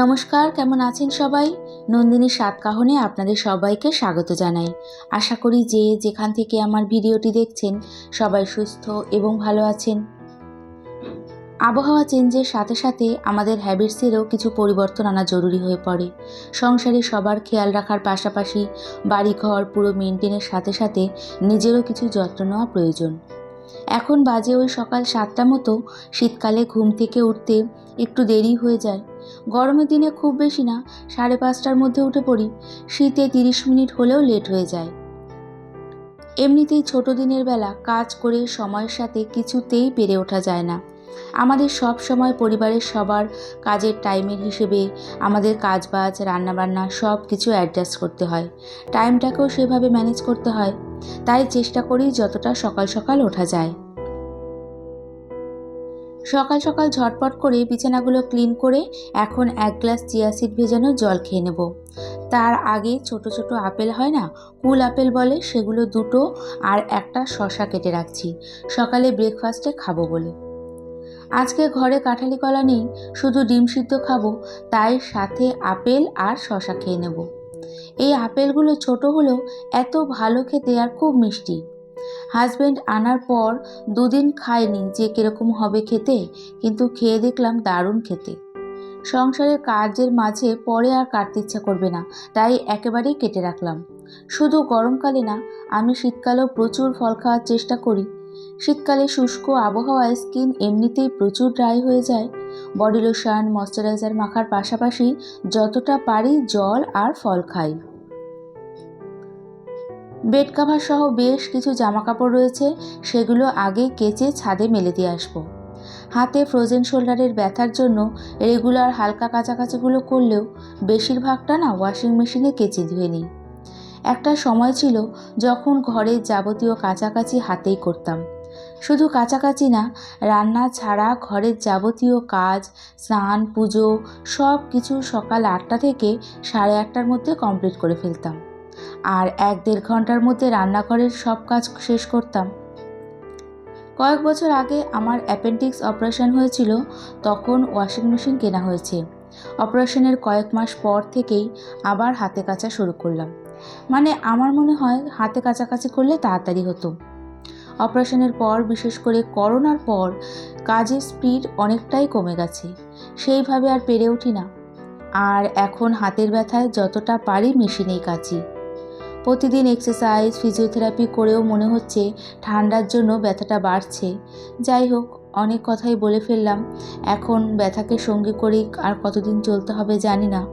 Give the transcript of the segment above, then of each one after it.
নমস্কার, কেমন আছেন সবাই? নন্দিনীর সাতকাহনে আপনাদের সবাইকে স্বাগত জানাই। আশা করি যে যেখান থেকে আমার ভিডিওটি দেখছেন, সবাই সুস্থ এবং ভালো আছেন। আবহাওয়া চেঞ্জের সাথে সাথে আমাদের হ্যাবিটসেরও কিছু পরিবর্তন আনা জরুরি হয়ে পড়ে। সংসারে সবার খেয়াল রাখার পাশাপাশি বাড়িঘর পুরো মেনটেনের সাথে সাথে নিজেরও কিছু যত্ন নেওয়া প্রয়োজন। এখন বাজে ওই সকাল সাতটা মতো, শীতকালে ঘুম থেকে উঠতে একটু দেরি হয়ে যায়। গরমের দিনে খুব বেশি না, সাড়ে পাঁচটার মধ্যে উঠে পড়ি। শীতে তিরিশ মিনিট হলেও লেট হয়ে যায়। এমনিতেই ছোট দিনের বেলা কাজ করে সময়ের সাথে কিছুতেই পেরে ওঠা যায় না। আমাদের সব সময় পরিবারের সবার কাজের টাইমের হিসেবে আমাদের কাজবাজ, রান্নাবান্না সব কিছু অ্যাডজাস্ট করতে হয়। টাইমটাকেও সেভাবে ম্যানেজ করতে হয়। তাই চেষ্টা করি যতটা সকাল সকাল ওঠা যায়। সকাল সকাল ঝটপট করে বিছানাগুলো ক্লিন করে এখন এক গ্লাস চিয়া সিড ভেজানো জল খেয়ে নেব। তার আগে ছোট ছোট আপেল হয় না, কুল আপেল বলে সেগুলো দুটো আর একটা শশা কেটে রাখছি। সকালে ব্রেকফাস্টে খাব বলে। আজকে ঘরে কাঁঠালি কলা নেই, শুধু ডিম সিদ্ধ খাব, তাই সাথে আপেল আর শশা খেয়ে নেব। এই আপেলগুলো ছোট হলেও এত ভালো খেতে আর খুব মিষ্টি। হাজব্যান্ড আনার পর দুদিন খায়নি যে কীরকম হবে খেতে, কিন্তু খেয়ে দেখলাম দারুণ খেতে। সংসারের কাজের মাঝে পরে আর কাটতে ইচ্ছা করবে না, তাই একেবারেই কেটে রাখলাম। শুধু গরমকালে না, আমি শীতকালেও প্রচুর ফল খাওয়ার চেষ্টা করি। শীতকালে শুষ্ক আবহাওয়ায় স্কিন এমনিতেই প্রচুর ড্রাই হয়ে যায়। বডি লোশন, ময়শ্চারাইজার মাখার পাশাপাশি যতটা পারি জল আর ফল খাই। বেড কাভার সহ বেশ কিছু জামা কাপড় রয়েছে, সেগুলো আগে কেচে ছাদে মেলে দিয়ে আসব। হাতে ফ্রোজেন শোল্ডারের ব্যথার জন্য রেগুলার হালকা কাচাকাচিগুলো করলেও বেশিরভাগটা না ওয়াশিং মেশিনে কেচে ধুয়ে নিই। একটা সময় ছিল যখন ঘরের যাবতীয় কাচাকাচি হাতেই করতাম। শুধু কাছাকাছি না, রান্না ছাড়া ঘরের যাবতীয় কাজ, স্নান, পুজো সব কিছু সকাল আটটা থেকে সাড়ে আটটার মধ্যে কমপ্লিট করে ফেলতাম। আর এক দেড় ঘণ্টার মধ্যে রান্নাঘরের সব কাজ শেষ করতাম। কয়েক বছর আগে আমার অ্যাপেন্ডিক্স অপারেশন হয়েছিল, তখন ওয়াশিং মেশিন কেনা হয়েছে। অপারেশনের কয়েক মাস পর থেকেই আবার হাতে কাচা শুরু করলাম। মানে আমার মনে হয় হাতে কাছাকাছি করলে তাড়াতাড়ি হতো। অপারেশনের পর, বিশেষ করে করোনার পর, কাজের স্পিড অনেকটাই কমে গেছে। সেইভাবে আর পেরে উঠি না। আর এখন হাতের ব্যথায় যতটা পারি মেশিনেই কাচি। প্রতিদিন এক্সারসাইজ ফিজিওথেরাপি করেও মনে হচ্ছে ঠান্ডার জন্য ব্যথাটা বাড়ছে। যাই হোক, অনেক কথাই বলে ফেললাম। এখন ব্যথাকে সঙ্গী করেই আর কতদিন চলতে হবে জানি না।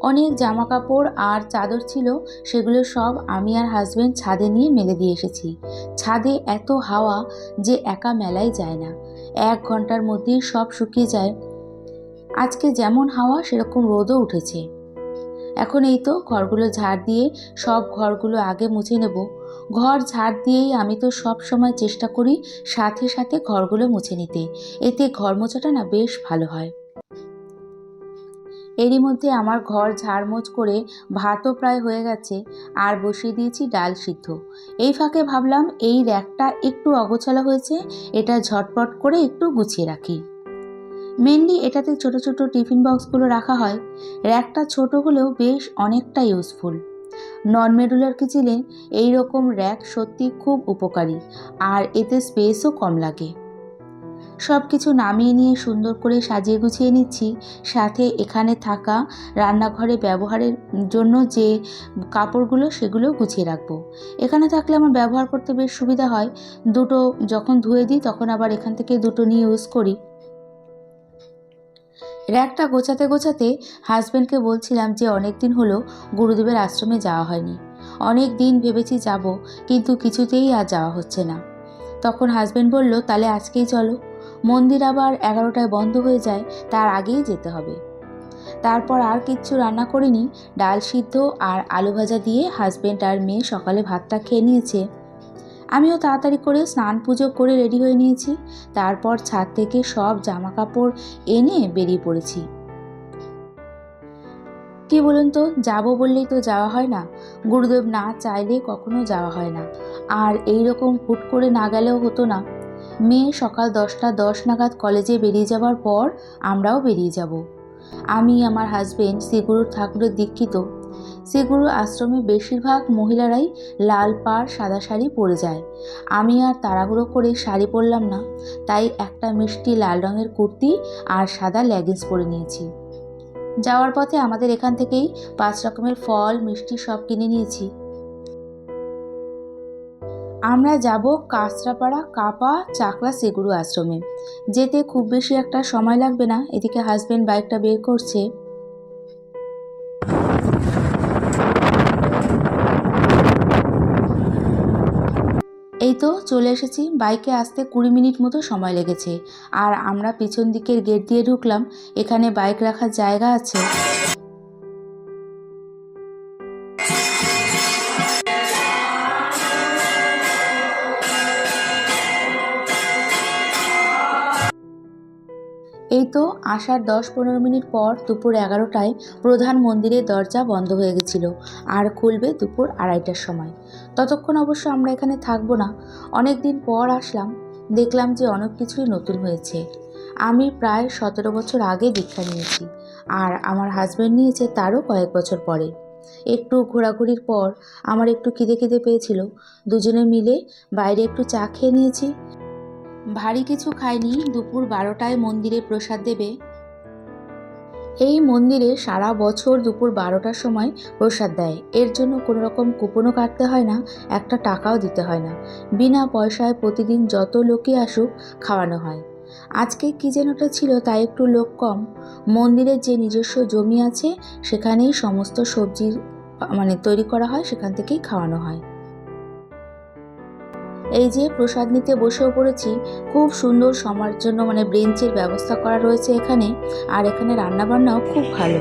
অনেক জামা কাপড় আর চাদর ছিল, সেগুলো সব আমি আর হাজব্যান্ড ছাদে নিয়ে মেলে দিয়ে এসেছি। ছাদে এত হাওয়া যে একা মেলাই যায় না। এক ঘণ্টার মধ্যেই সব শুকিয়ে যায়। আজকে যেমন হাওয়া, সেরকম রোদও উঠেছে। এখন এই তো ঘরগুলো ঝাড় দিয়ে সব ঘরগুলো আগে মুছে নেব। ঘর ঝাড় দিয়েই আমি তো সব সময় চেষ্টা করি সাথে সাথে ঘরগুলো মুছে নিতে। এতে ঘর মোছাটা না বেশ ভালো হয়। এরই মধ্যে আমার ঘর ঝাড়মোছ করে ভাতও প্রায় হয়ে গেছে, আর বসিয়ে দিয়েছি ডাল সিদ্ধ। এই ফাঁকে ভাবলাম এই র্যাকটা একটু অগোছালো হয়েছে, এটা ঝটপট করে একটু গুছিয়ে রাখি। মেনলি এটাতে ছোট ছোট টিফিন বক্সগুলো রাখা হয়। র্যাকটা ছোট হলেও বেশ অনেকটা ইউজফুল নন মেডুলার কিচেনে এই রকম র্যাক সত্যি খুব উপকারী, আর এতে স্পেসও কম লাগে। সব কিছু নামিয়ে নিয়ে সুন্দর করে সাজিয়ে গুছিয়ে নিচ্ছি। সাথে এখানে থাকা রান্নাঘরে ব্যবহারের জন্য যে কাপড়গুলো সেগুলো গুছিয়ে রাখব। এখানে থাকলে আমার ব্যবহার করতে বেশ সুবিধা হয়। দুটো যখন ধুয়ে দিই তখন আবার এখান থেকে দুটো নিয়ে ইউজ করি। র্যাকটা গোছাতে গোছাতে হাজব্যান্ডকে বলছিলাম যে অনেক দিন হলো গুরুদেবের আশ্রমে যাওয়া হয়নি। অনেক দিন ভেবেছি যাব, কিন্তু কিছুতেই আর যাওয়া হচ্ছে না। তখন হাজব্যান্ড বলল, তাহলে আজকেই চলো। মন্দির আবার এগারোটায় বন্ধ হয়ে যায়, তার আগেই যেতে হবে। তারপর আর কিচ্ছু রান্না করিনি, ডাল সিদ্ধ আর আলু ভাজা দিয়ে হাজব্যান্ড আর মেয়ে সকালে ভাতটা খেয়ে নিয়েছে। আমিও তাড়াতাড়ি করে স্নান পুজো করে রেডি হয়ে নিয়েছি। তারপর ছাদ থেকে সব জামা কাপড় এনে বেরিয়ে পড়েছি। কি বলুন তো, যাব বললেই তো যাওয়া হয় না। গুরুদেব না চাইলে কখনো যাওয়া হয় না। আর এই রকম হুট করে না গেলেও হতো না। মেয়ে সকাল দশটা দশ নাগাদ কলেজে বেরিয়ে যাওয়ার পর আমরাও বেরিয়ে যাব। আমি, আমার হাজবেন্ড শ্রীগুরুর ঠাকুরের দীক্ষিত। শ্রীগুরু আশ্রমে বেশিরভাগ মহিলারাই লাল পাড়, সাদা শাড়ি পরে যায়। আমি আর তাড়াহুড়ো করে শাড়ি পরলাম না, তাই একটা মিষ্টি লাল রঙের কুর্তি আর সাদা লেগিংস পরে নিয়েছি। যাওয়ার পথে আমাদের এখান থেকেই পাঁচ রকমের ফল, মিষ্টি সব কিনে নিয়েছি। আমরা যাব কাঁচরাপাড়া, কাপা, চাকলা সেগুরু আশ্রমে। যেতে খুব বেশি একটা সময় লাগবে না, এদিকে হাজবেন্ড বাইকটা বের করছে। চলে এসেছি। বাইকে আসতে কুড়ি মিনিট মতো সময় লেগেছে। আর আমরা পিছন দিকের গেট দিয়ে ঢুকলাম। এখানে বাইক রাখার জায়গা আছে। আসার দশ পনেরো মিনিট পর দুপুর এগারোটায় প্রধান মন্দিরের দরজা বন্ধ হয়ে গেছিল, আর খুলবে দুপুর আড়াইটার সময়। ততক্ষণ অবশ্য আমরা এখানে থাকব না। অনেক দিন পর আসলাম, দেখলাম যে অনেক কিছুই নতুন হয়েছে। আমি প্রায় সতেরো বছর আগে দীক্ষা নিয়েছি, আর আমার হাজব্যান্ড নিয়েছে তারও কয়েক বছর পরে। একটু ঘোরাঘুরির পর আমার একটু খিদে খিদে পেয়েছিল, দুজনে মিলে বাইরে একটু চা খেয়ে নিয়েছি। ভারী কিছু খাইনি, দুপুর বারোটায় মন্দিরে প্রসাদ দেবে এই মন্দিরে সারা বছর দুপুর বারোটার সময় প্রসাদ দেয়। এর জন্য কোনো রকম কুপনও কাটতে হয় না, একটা টাকাও দিতে হয় না। বিনা পয়সায় প্রতিদিন যত লোকই আসুক, খাওয়ানো হয়। আজকে কী যেন ওটা ছিল, তাই একটু লোক কম। মন্দিরের যে নিজস্ব জমি আছে, সেখানেই সমস্ত সবজির মানে তৈরি করা হয়, সেখান থেকেই খাওয়ানো হয়। এই যে প্রসাদ নিতে বসেও পড়েছি, খুব সুন্দর সময়ের জন্য মানে ব্রেঞ্চের ব্যবস্থা করা রয়েছে এখানে, আর এখানে রান্নাবান্নাও খুব ভালো।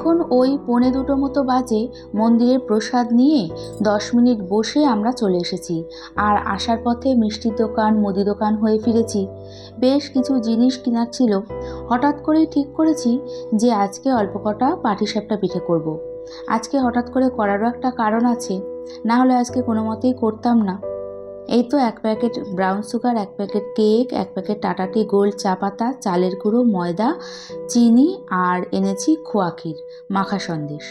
এখন ওই পৌনে দুটো মতো বাজে মন্দিরের প্রসাদ নিয়ে দশ মিনিট বসে আমরা চলে এসেছি আর আসার পথে মিষ্টির দোকান, মুদি দোকান হয়ে ফিরেছি। বেশ কিছু জিনিস কেনার ছিল। হঠাৎ করেই ঠিক করেছি যে আজকে অল্প কটা পাটিসাপটা পিঠে করব। আজকে হঠাৎ করে করারও একটা কারণ আছে। না হলে আজকে কোনো মতেই করতাম না। এই তো এক প্যাকেট ব্রাউন সুগার এক প্যাকেট কেক এক প্যাকেট টাটা টি গোল্ড চা পাতা, চালের গুঁড়ো, ময়দা, চিনি আর এনেছি খোয়া ক্ষীর, মাখা সন্দেশ।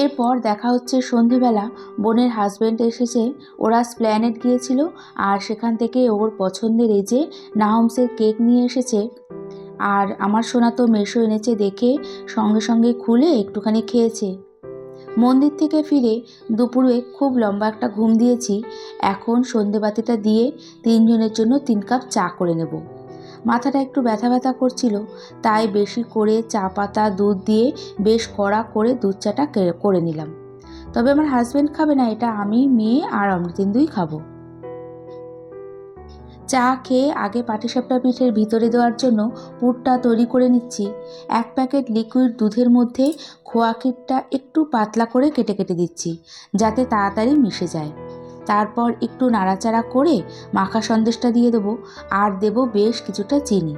এরপর দেখা হচ্ছে সন্ধেবেলা, বোনের হাজব্যান্ড এসেছে, ওরা স্প্ল্যানেট গিয়েছিল আর সেখান থেকে ওর পছন্দের এই যে নাহমসের কেক নিয়ে এসেছে, আর আমার সোনা তো মেশো এনেছে দেখে সঙ্গে সঙ্গে খুলে একটুখানি খেয়েছে। মন্দির থেকে ফিরে দুপুরে খুব লম্বা একটা ঘুম দিয়েছি। এখন সন্ধেবাতিটা দিয়ে তিনজনের জন্য তিন কাপ চা করে নেব। মাথাটা একটু ব্যথা ব্যথা করছিল, তাই বেশি করে চা পাতা, দুধ দিয়ে বেশ কড়া করে দুধ চাটা করে নিলাম। তবে আমার হাজব্যান্ড খাবে না, এটা আমি, মেয়ে আর অমৃতেন্দুই খাব। চা খেয়ে আগে পাটিসাপটা পিঠের ভিতরে দেওয়ার জন্য পুরটা তৈরি করে নিচ্ছি। এক প্যাকেট লিকুইড দুধের মধ্যে খোয়া ক্ষীরটা একটু পাতলা করে কেটে কেটে দিচ্ছি, যাতে তাড়াতাড়ি মিশে যায়। তারপর একটু নাড়াচাড়া করে মাখা সন্দেশটা দিয়ে দেবো, আর দেবো বেশ কিছুটা চিনি।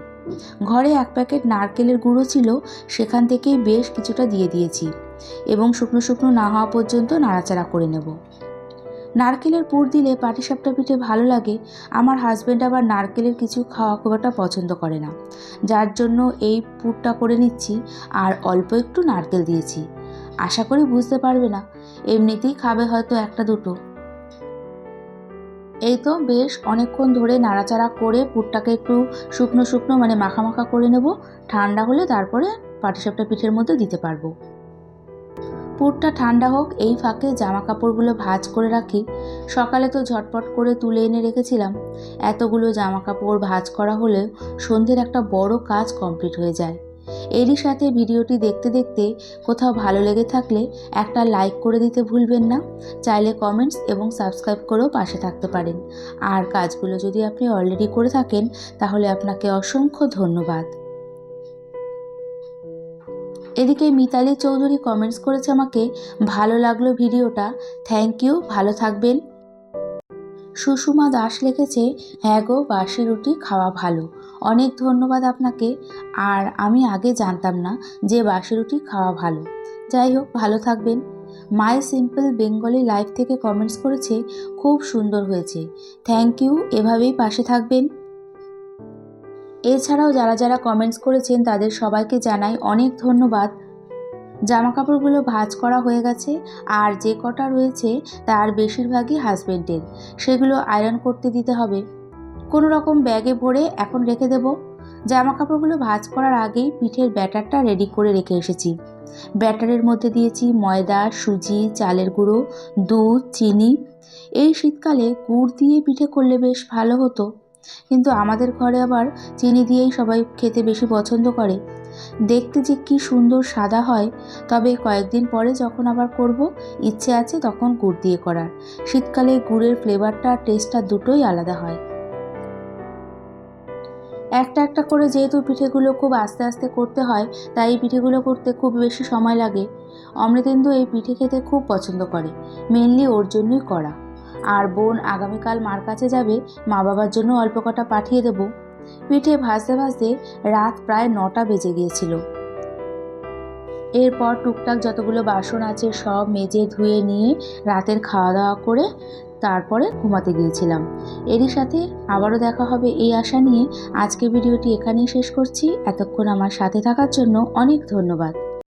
ঘরে এক প্যাকেট নারকেলের গুঁড়ো ছিল, সেখান থেকেই বেশ কিছুটা দিয়ে দিয়েছি, এবং শুকনো শুকনো না হওয়া পর্যন্ত নাড়াচাড়া করে নেব। নারকেলের পুর দিলে পাটিসাপটা পিঠে ভালো লাগে, আমার হাজব্যান্ড আবার নারকেলের কিছু খাওয়া খুব একটা পছন্দ করে না। যার জন্য এই পুরটা করে নিচ্ছি, আর অল্প একটু নারকেল দিয়েছি। আশা করি বুঝতে পারবে না, এমনিতেই খাবে হয়তো একটা দুটো। এই তো বেশ, অনেকক্ষণ ধরে নাড়াচাড়া করে পুরটাকে একটু শুকনো শুকনো মানে মাখা মাখা করে নেব, ঠান্ডা হলে তারপরে পাটিসাপটা পিঠের মধ্যে দিতে পারব। পুরটা ঠান্ডা হোক, এই ফাঁকে জামা কাপড়গুলো ভাঁজ করে রাখি। সকালে তো ঝটপট করে তুলে এনে রেখেছিলাম। এতগুলো জামা কাপড় ভাঁজ করা হলেও সন্ধ্যের একটা বড় কাজ কমপ্লিট হয়ে যায়। এরই সাথে ভিডিওটি দেখতে দেখতে কোথাও ভালো লেগে থাকলে একটা লাইক করে দিতে ভুলবেন না। চাইলে কমেন্টস এবং সাবস্ক্রাইব করেও পাশে থাকতে পারেন। আর কাজগুলো যদি আপনি অলরেডি করে থাকেন, তাহলে আপনাকে অসংখ্য ধন্যবাদ। এদিকে মিতালি চৌধুরী কমেন্টস করেছে আমাকে, ভালো লাগল ভিডিওটা থ্যাংক ইউ ভালো থাকবেন। সুষমা দাস লিখেছে হ্যাঁ গো, বাসি রুটি খাওয়া ভালো, অনেক ধন্যবাদ আপনাকে, আর আমি আগে জানতাম না যে বাসি রুটি খাওয়া ভালো। যাই হোক, ভালো থাকবেন। মাই সিম্পল বেঙ্গলি লাইফ থেকে কমেন্টস করেছে, খুব সুন্দর হয়েছে থ্যাংক ইউ এভাবেই পাশে থাকবেন। এছাড়াও যারা যারা কমেন্টস করেছেন, তাদের সবাইকে জানাই অনেক ধন্যবাদ। জামা কাপড়গুলো ভাঁজ করা হয়ে গেছে, আর যে কটা রয়েছে, তার বেশিরভাগই হাজবেন্ডের সেগুলো আয়রন করতে দিতে হবে। কোনো রকম ব্যাগে ভরে এখন রেখে দেব। জামা কাপড়গুলো ভাঁজ করার আগেই পিঠের ব্যাটারটা রেডি করে রেখে এসেছি। ব্যাটারের মধ্যে দিয়েছি ময়দা, সুজি, চালের গুঁড়ো, দুধ, চিনি। এই শীতকালে গুড় দিয়ে পিঠে করলে বেশ ভালো হতো। কিন্তু আমাদের ঘরে আবার চিনি দিয়েই সবাই খেতে বেশি পছন্দ করে। দেখতে যে কি সুন্দর সাদা হয়, তবে কয়েকদিন পরে যখন আবার করব, ইচ্ছে আছে তখন গুড় দিয়ে করার। শীতকালে গুড়ের ফ্লেভারটা আর টেস্টটা দুটোই আলাদা হয়। একটা একটা করে যেহেতু পিঠেগুলো খুব আস্তে আস্তে করতে হয়, তাই এই পিঠেগুলো করতে খুব বেশি সময় লাগে। অমৃতেন্দু এই পিঠে খেতে খুব পছন্দ করে মেনলি ওর জন্যই করা। আর বোন আগামীকাল মার কাছে যাবে, মা বাবার জন্য অল্প কটা পাঠিয়ে দেব। পিঠে ভাজতে ভাজতে রাত প্রায় নটা বেজে গিয়েছিল। এরপর টুকটাক যতগুলো বাসন আছে সব মেজে ধুয়ে নিয়ে রাতের খাওয়া দাওয়া করে তারপরে ঘুমাতে গিয়েছিলাম। এরই সাথে আবারও দেখা হবে এই আশা নিয়ে। আজকে ভিডিওটি এখানেই শেষ করছি। এতক্ষণ আমার সাথে থাকার জন্য অনেক ধন্যবাদ।